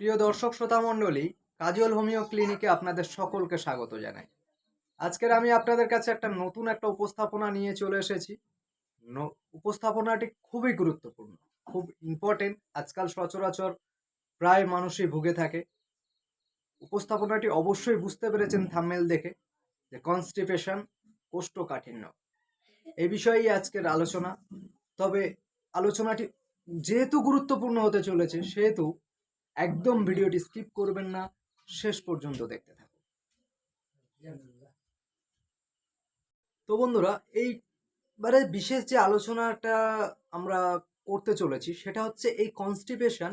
প্রিয় দর্শক শ্রোতা মণ্ডলী, কাজল হোমিও ক্লিনিকে আপনাদের সকলকে স্বাগত জানাই। আজকের আমি আপনাদের কাছে একটা নতুন একটা উপস্থাপনা নিয়ে চলে এসেছি। উপস্থাপনাটি খুবই গুরুত্বপূর্ণ, খুব ইম্পর্টেন্ট আজকাল সচরাচর প্রায় মানুষই ভুগে থাকে। উপস্থাপনাটি অবশ্যই বুঝতে পেরেছেন থাম্মেল দেখে, যে কনস্টিপেশন কোষ্ঠকাঠিন্য। এই বিষয়েই আজকের আলোচনা। তবে আলোচনাটি যেহেতু গুরুত্বপূর্ণ হতে চলেছে, সেহেতু একদম ভিডিওটি স্কিপ করবেন না, শেষ পর্যন্ত দেখতে থাকুন। তো বন্ধুরা, এইবারে বিশেষ যে আলোচনাটা আমরা করতে চলেছি, সেটা হচ্ছে এই কনস্টিপেশন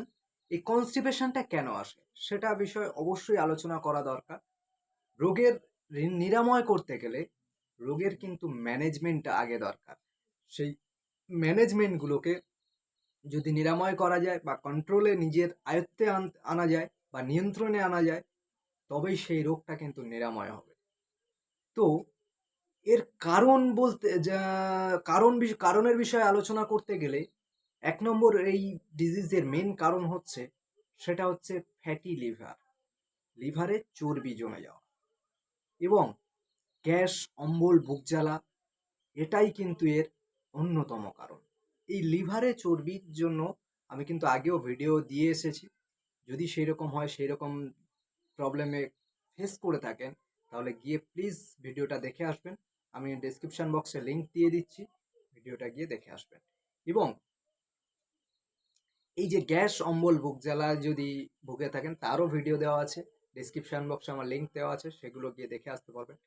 এই কনস্টিপেশনটা কেন আসে? সেটা বিষয়ে অবশ্যই আলোচনা করা দরকার। রোগের নিরাময় করতে গেলে রোগের কিন্তু ম্যানেজমেন্টটা আগে দরকার। সেই ম্যানেজমেন্টগুলোকে যদি নিরাময় করা যায় বা কন্ট্রোলে নিজের আয়ত্তে আন- যায় বা নিয়ন্ত্রণে আনা যায়, তবেই সেই রোগটা কিন্তু নিরাময় হবে। তো এর কারণ বলতে, যা, কারণ কারণের বিষয়ে আলোচনা করতে গেলে এক নম্বর এই ডিজিজের মেন কারণ হচ্ছে, সেটা হচ্ছে ফ্যাটি লিভার লিভারে চর্বি জমে যাওয়া। এবং গ্যাস, অম্বল বুক জ্বালা এটাই কিন্তু এর অন্যতম কারণ। এই লিভারে চর্বির জন্য আমি কিন্তু আগেও ভিডিও দিয়ে এসেছি। যদি সেই রকম হয় সেই রকম প্রবলেমে ফেস করে থাকেন, তাহলে গিয়ে প্লিজ ভিডিওটা দেখে আসবেন। আমি ডেসক্রিপশন বক্সে লিংক দিয়ে দিচ্ছি ভিডিওটা গিয়ে দেখে আসবেন। এবং এই যে গ্যাস অম্বল বুক জ্বালা যদি ভুগে থাকেন, তারও ভিডিও দেওয়া আছে। ডেসক্রিপশন বক্সে আমার লিঙ্ক দেওয়া আছে, সেগুলো গিয়ে দেখে আসতে পারবেন।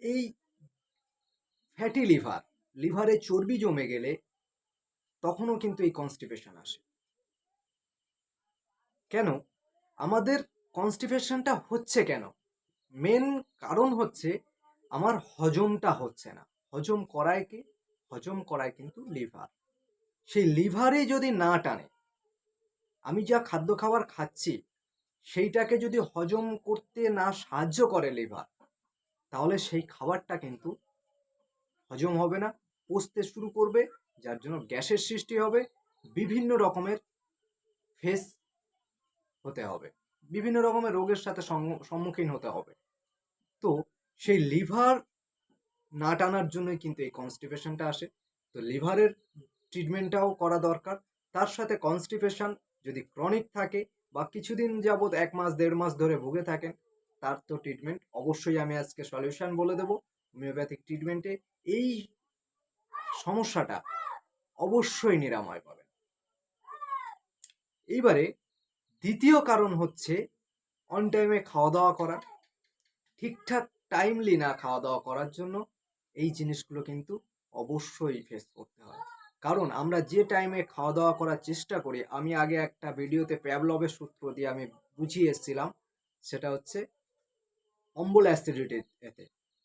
এই ফ্যাটি লিভার লিভারে চর্বি জমে গেলে তখনও কিন্তু এই কনস্টিপেশন আসে। কেন? আমাদের কনস্টিপেশনটা হচ্ছে কেন? মেন কারণ হচ্ছে আমার হজমটা হচ্ছে না। হজম করায় কি? হজম করায় কিন্তু লিভার সেই লিভারে যদি না টানে, আমি যা খাদ্য খাবার খাচ্ছি, সেইটাকে যদি হজম করতে না সাহায্য করে লিভার তাহলে সেই খাবারটা কিন্তু হজম হবে না পচতে শুরু করবে যার জন্য গ্যাসের সৃষ্টি হবে, বিভিন্ন রকমের ফেস হতে হবে, বিভিন্ন রকমের রোগের সাথে সম্মুখীন হতে হবে। তো সেই লিভার না টানার জন্যই কিন্তু এই কনস্টিপেশনটা আসে। তো লিভারের ট্রিটমেন্টটাও করা দরকার। তার সাথে কনস্টিপেশন যদি ক্রনিক থাকে বা কিছুদিন যাবৎ এক মাস, দেড় মাস ধরে ভুগে থাকেন, তার তো ট্রিটমেন্ট অবশ্যই আমি আজকে সলিউশন বলে দেবো। হোমিওপ্যাথিক ট্রিটমেন্টে এই সমস্যাটা অবশ্যই নিরাময় পাবেন। এইবারে দ্বিতীয় কারণ হচ্ছে অন টাইমে খাওয়া দাওয়া করা। ঠিকঠাক টাইমলি না খাওয়া দাওয়া করার জন্য এই জিনিসগুলো কিন্তু অবশ্যই ফেস করতে হয়। কারণ আমরা যে টাইমে খাওয়া দাওয়া করার চেষ্টা করি, আমি আগে একটা ভিডিওতে প্যাবলবের সূত্র দিয়ে আমি বুঝিয়ে এসেছিলাম, সেটা হচ্ছে অম্বল অ্যাসিডিটি এতে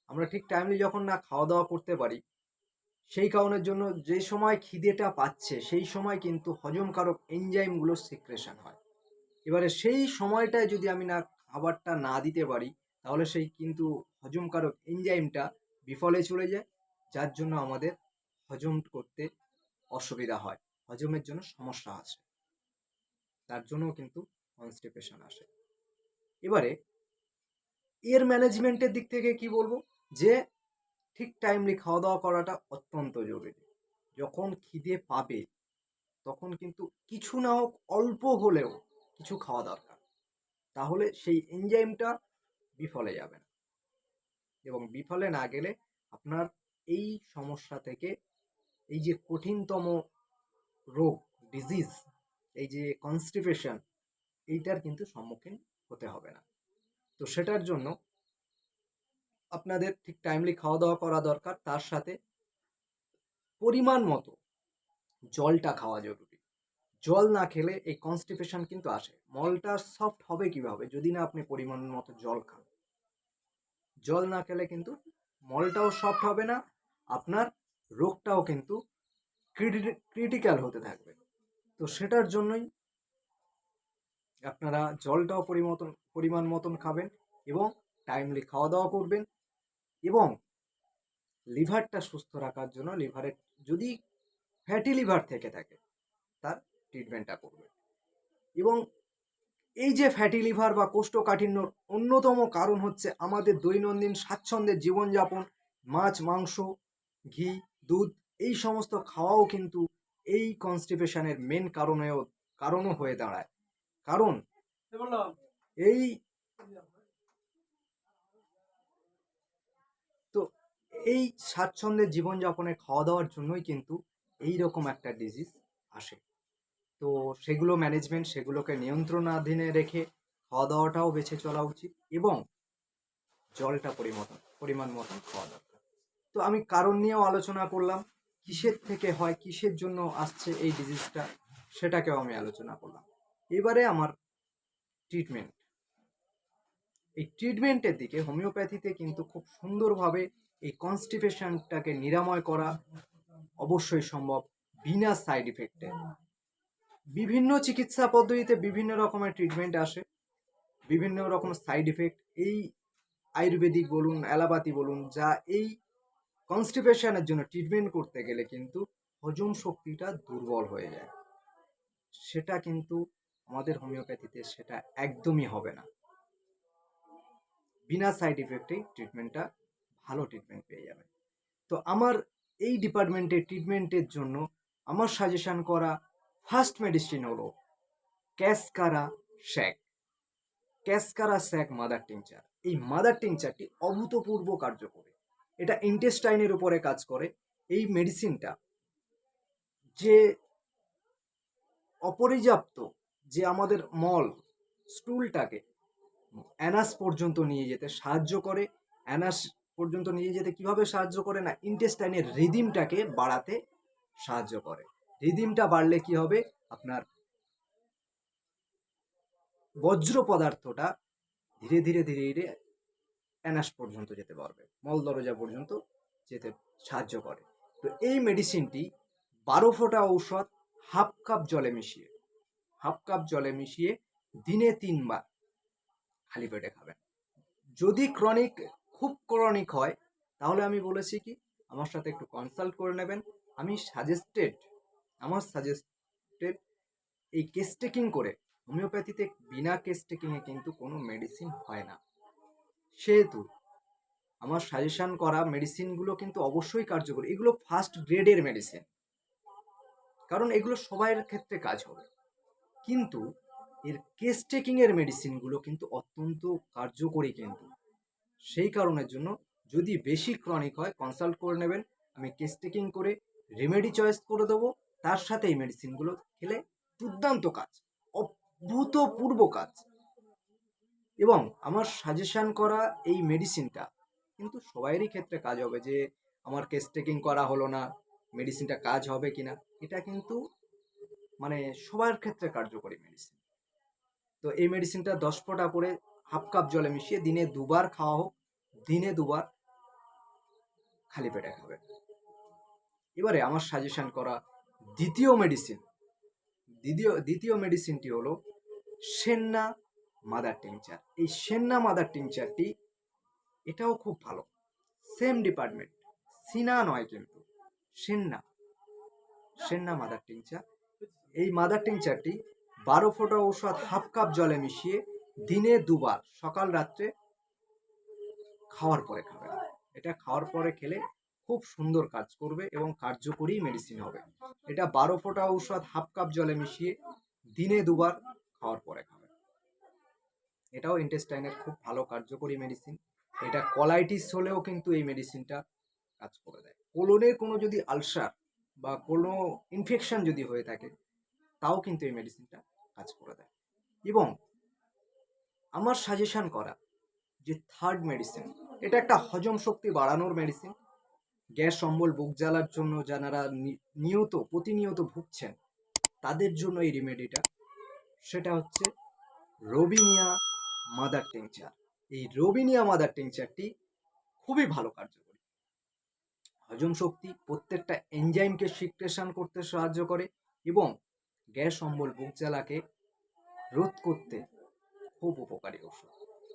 আমরা ঠিক টাইমলি যখন না খাওয়া দাওয়া করতে পারি সেই কারণের জন্য যে সময় খিদেটা পাচ্ছে, সেই সময় কিন্তু হজমকারক এনজাইমগুলো সিক্রেশন হয়। এবারে সেই সময়টায় যদি আমি না খাবারটা না দিতে পারি, তাহলে সেই কিন্তু হজমকারক এনজাইমটা বিফলে চলে যায়, যার জন্য আমাদের হজম করতে অসুবিধা হয়। হজমের জন্য সমস্যা আসে। তার জন্যও কিন্তু কনস্টিপেশন আসে। এবারে এর ম্যানেজমেন্টের দিক থেকে কি বলব? যে ঠিক টাইমলি খাওয়া দাওয়া করাটা অত্যন্ত জরুরি। যখন খিদে পাবে, তখন কিন্তু কিছু না হোক, অল্প হলেও কিছু খাওয়া দরকার। তাহলে সেই এনজাইমটা বিফলে যাবে না। এবং বিফলে না গেলে আপনার এই সমস্যা থেকে এই যে কঠিনতম রোগ ডিজিজ এই যে কনস্টিপেশন এইটার কিন্তু সম্মুখীন হতে হবে না। তো সেটার জন্য আপনাদের ঠিক টাইমলি খাওয়া দাওয়া করা দরকার। তার সাথে পরিমাণ মতো জলটা খাওয়া জরুরি। জল না খেলে এই কনস্টিপেশন কিন্তু আসে। মলটা সফট হবে কীভাবে? যদি না আপনি পরিমাণ মতো জল খান। জল না খেলে কিন্তু মলটাও সফট হবে না, আপনার রোগটাও কিন্তু ক্রিটিক্যাল হতে থাকবে। তো সেটার জন্যই আপনারা জলটাও পরিমতন, পরিমাণ মতন খাবেন এবং টাইমলি খাওয়া দাওয়া করবেন। এবং লিভারটা সুস্থ রাখার জন্য লিভারের যদি ফ্যাটি লিভার থেকে থাকে তার ট্রিটমেন্টটা করবেন এবং এই যে ফ্যাটি লিভার বা কোষ্ঠকাঠিন্যর অন্যতম কারণ হচ্ছে আমাদের দৈনন্দিন স্বাচ্ছন্দ্যের জীবনযাপন মাছ মাংস ঘি দুধ এই সমস্ত খাওয়াও কিন্তু এই কনস্টিপেশনের মেন কারণেও কারণও হয়ে দাঁড়ায়। কারণ এই তো এই স্বাচ্ছন্দ্যের জীবনযাপনে খাওয়া দাওয়ার জন্যই কিন্তু এই রকম একটা ডিজিজ আসে। তো সেগুলো ম্যানেজমেন্ট সেগুলোকে নিয়ন্ত্রণাধীনে রেখে খাওয়া দাওয়াটাও বেছে চলা উচিত এবং জলটা পরিমত, পরিমাণ মতন খাওয়া দরকার। তো আমি কারণ নিয়েও আলোচনা করলাম, কিসের থেকে হয়, কিসের জন্য আসছে এই ডিজিজটা সেটাকেও আমি আলোচনা করলাম। এবারে আমার ট্রিটমেন্ট এই ট্রিটমেন্টের দিকে হোমিওপ্যাথিতে কিন্তু খুব সুন্দরভাবে এই কনস্টিপেশনটাকে নিরাময় করা অবশ্যই সম্ভব বিনা সাইড ইফেক্টে বিভিন্ন চিকিৎসা পদ্ধতিতে বিভিন্ন রকমের ট্রিটমেন্ট আসে। বিভিন্ন রকম সাইড ইফেক্ট এই আয়ুর্বেদিক বলুন, অ্যালোপ্যাথি বলুন, যা এই কনস্টিপেশনের জন্য ট্রিটমেন্ট করতে গেলে কিন্তু হজম শক্তিটা দুর্বল হয়ে যায়। সেটা কিন্তু আমাদের হোমিওপ্যাথিতে সেটা একদমই হবে না। বিনা সাইড ইফেক্টেই ট্রিটমেন্টটা ভালো ট্রিটমেন্ট পেয়ে যাবে। তো আমার এই ডিপার্টমেন্টের ট্রিটমেন্টের জন্য আমার সাজেশান করা ফার্স্ট মেডিসিন হলো ক্যাসকারা শ্যাক ক্যাসকারা শ্যাক মাদার টিংচার এই মাদার টিংচারটি অভূতপূর্ব কার্যকরী। এটা ইন্টেস্টাইনের উপরে কাজ করে। এই মেডিসিনটা যে অপর্যাপ্ত যে আমাদের মল স্টুলটাকে অ্যানাস পর্যন্ত নিয়ে যেতে সাহায্য করে। অ্যানাস পর্যন্ত নিয়ে যেতে কীভাবে সাহায্য করে না ইন্টেস্টাইনের রিদিমটাকে বাড়াতে সাহায্য করে। রিদিমটা বাড়লে কি হবে? আপনার বজ্র পদার্থটা ধীরে ধীরে ধীরে ধীরে অ্যানাস পর্যন্ত যেতে পারবে, মল দরজা পর্যন্ত যেতে সাহায্য করে। তো এই মেডিসিনটি বারো ফোঁটা ঔষধ, হাফ কাপ জলে মিশিয়ে, হাফ কাপ জলে মিশিয়ে দিনে তিনবার খালি পেটে খাবেন। যদি ক্রনিক খুব ক্রনিক হয়, তাহলে আমি বলেছি কি, আমার সাথে একটু কনসাল্ট করে নেবেন। আমি সাজেস্টেড আমার সাজেস্টেড এই কেস টেকিং করে হোমিওপ্যাথিতে বিনা কেস টেকিংয়ে কিন্তু কোনো মেডিসিন হয় না। সেহেতু আমার সাজেশান করা মেডিসিনগুলো কিন্তু অবশ্যই কার্যকরী। এগুলো ফার্স্ট গ্রেডের মেডিসিন কারণ এগুলো সবাইয়ের ক্ষেত্রে কাজ হবে। কিন্তু এর কেস টেকিংয়ের মেডিসিনগুলো কিন্তু অত্যন্ত কার্যকরী কিন্তু। সেই কারণের জন্য যদি বেশি ক্রনিক হয় কনসাল্ট করে নেবেন। আমি কেস টেকিং করে রেমেডি চয়েস করে দেবো। তার সাথে এই মেডিসিনগুলো খেলে দুর্দান্ত কাজ, অভূতপূর্ব কাজ। এবং আমার সাজেশন করা এই মেডিসিনটা কিন্তু সবাইয়েরই ক্ষেত্রে কাজ হবে যে, আমার কেস টেকিং করা হলো না মেডিসিনটা কাজ হবে কি না এটা কিন্তু মানে সবার ক্ষেত্রে কার্যকরী মেডিসিন তো এই মেডিসিনটা দশ ফোঁটা করে হাফ কাপ জলে মিশিয়ে দিনে দুবার খাওয়া হোক, দিনে দুবার খালি পেটে খাবেন। এবারে আমার সাজেশন করা দ্বিতীয় মেডিসিন দ্বিতীয় দ্বিতীয় মেডিসিনটি হলো সেন্না মাদার টিংচার এই সেন্না মাদার টিংচারটি এটাও খুব ভালো। সেম ডিপার্টমেন্ট সিনা নয় কিন্তু সেন্না সেন্না মাদার টিংচার এই মাদার টিংচারটি বারো ফোঁটা ঔষধ, হাফ কাপ জলে মিশিয়ে দিনে দুবার, সকাল, রাত্রে খাওয়ার পরে খাবেন এটা খাওয়ার পরে খেলে খুব সুন্দর কাজ করবে এবং কার্যকরী মেডিসিন হবে। এটা বারো ফোঁটা ঔষধ, হাফ কাপ জলে মিশিয়ে দিনে দুবার খাওয়ার পরে খাবেন এটাও ইন্টেস্টাইনের খুব ভালো কার্যকরী মেডিসিন এটা কলাইটিস হলেও কিন্তু এই মেডিসিনটা কাজ করে দেয়। কোলনের কোনো যদি আলসার বা কোনো ইনফেকশন যদি হয়ে থাকে, তাও কিন্তু এই মেডিসিনটা কাজ করে দেয়। এবং আমার সাজেশান করা যে থার্ড মেডিসিন এটা একটা হজম শক্তি বাড়ানোর মেডিসিন গ্যাস অম্বল, বুক জ্বালার জন্য যারা নিয়ত, প্রতিনিয়ত ভুগছেন, তাদের জন্য এই রেমেডিটা সেটা হচ্ছে রবিনিয়া মাদার টিংচার এই রবিনিয়া মাদার টিংচারটি খুবই ভালো কার্যকরী। হজম শক্তি প্রত্যেকটা এনজাইমকে সিক্রেশন করতে সাহায্য করে এবং গ্যাস, অম্বল, বুক জ্বালাকে রোধ করতে খুব উপকারী ঔষধ।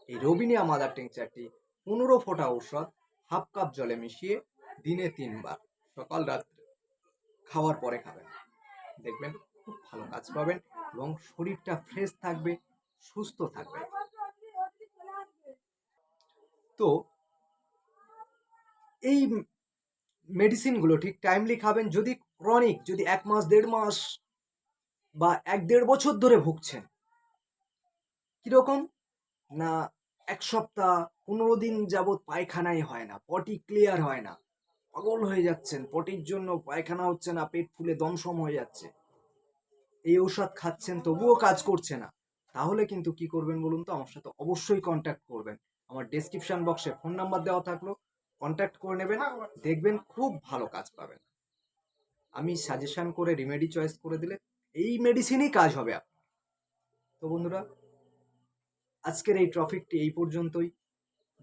এই রবিনিয়া মাদার টিংচারটি পনেরো ফোঁটা ঔষধ হাফ কাপ জলে মিশিয়ে দিনে তিনবার, সকাল, রাত্রে। খাওয়ার পরে খাবেন। দেখবেন খুব ভালো কাজ পাবেন এবং শরীরটা ফ্রেশ থাকবে, সুস্থ থাকবে। তো এই মেডিসিনগুলো ঠিক টাইমলি খাবেন যদি ক্রনিক যদি এক মাস, দেড় মাস বা এক, দেড় বছর ধরে ভুগছেন। কীরকম? না, এক সপ্তাহ, পনেরো দিন যাবৎ পায়খানাই হয় না পটি ক্লিয়ার হয় না। পাগল হয়ে যাচ্ছেন পটির জন্য পায়খানা হচ্ছে না, পেট ফুলে দমসম হয়ে যাচ্ছে। এই ঔষধ খাচ্ছেন, তবুও কাজ করছে না। তাহলে কিন্তু কি করবেন বলুন তো? আমার সাথে অবশ্যই কন্ট্যাক্ট করবেন। আমার ডেসক্রিপশন বক্সে ফোন নাম্বার দেওয়া থাকল। কন্ট্যাক্ট করে নেবেন, দেখবেন খুব ভালো কাজ পাবেন। আমি সাজেশন করে রিমেডি চয়েস করে দিলে এই মেডিসিনই কাজ হবে আপনার। তো বন্ধুরা আজকের এই টপিকটি এই পর্যন্তই।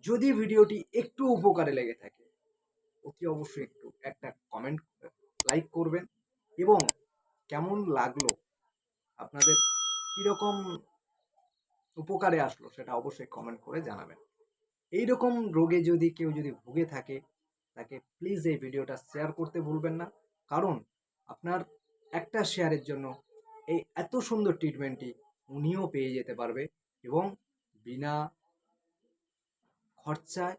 যদি ভিডিওটি একটু উপকারে লেগে থাকে, অতি অবশ্যই একটু একটা কমেন্ট লাইক করবেন এবং কেমন লাগল, আপনাদের কীরকম উপকারে আসলো সেটা অবশ্যই কমেন্ট করে জানাবেন। এই রকম রোগে যদি কেউ যদি ভুগে থাকে, তাকে প্লিজ এই ভিডিওটা শেয়ার করতে ভুলবেন না। কারণ আপনার একটা শেয়ারের জন্য এই এত সুন্দর ট্রিটমেন্টটি উনিও পেয়ে যেতে পারবে এবং বিনা খরচায়,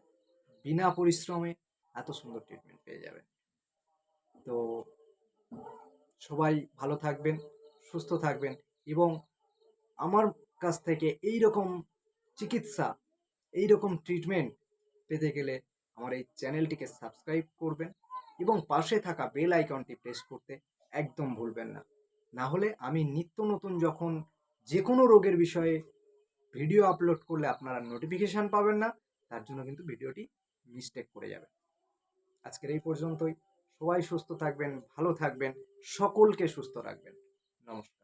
বিনা পরিশ্রমে এত সুন্দর ট্রিটমেন্ট পেয়ে যাবেন। তো সবাই ভালো থাকবেন, সুস্থ থাকবেন এবং আমার কাছ থেকে এই রকম চিকিৎসা এই রকম ট্রিটমেন্ট পেতে গেলে আমার এই চ্যানেলটিকে সাবস্ক্রাইব করবেন এবং পাশে থাকা বেল আইকনটি প্রেস করতে একদম ভুলবেন না। না হলে আমি নিত্য নতুন যখন যে কোনো রোগের বিষয়ে ভিডিও আপলোড করলে আপনারা নোটিফিকেশান পাবেন না, তার জন্য কিন্তু ভিডিওটি মিস্টেক করে যাবে আজকের এই পর্যন্তই। সবাই সুস্থ থাকবেন, ভালো থাকবেন, সকলকে সুস্থ রাখবেন। নমস্কার।